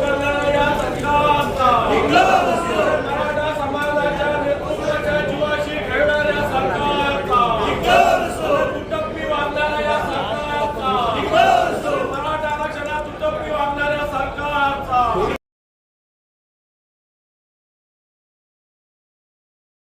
करणाऱ्या सरकारचा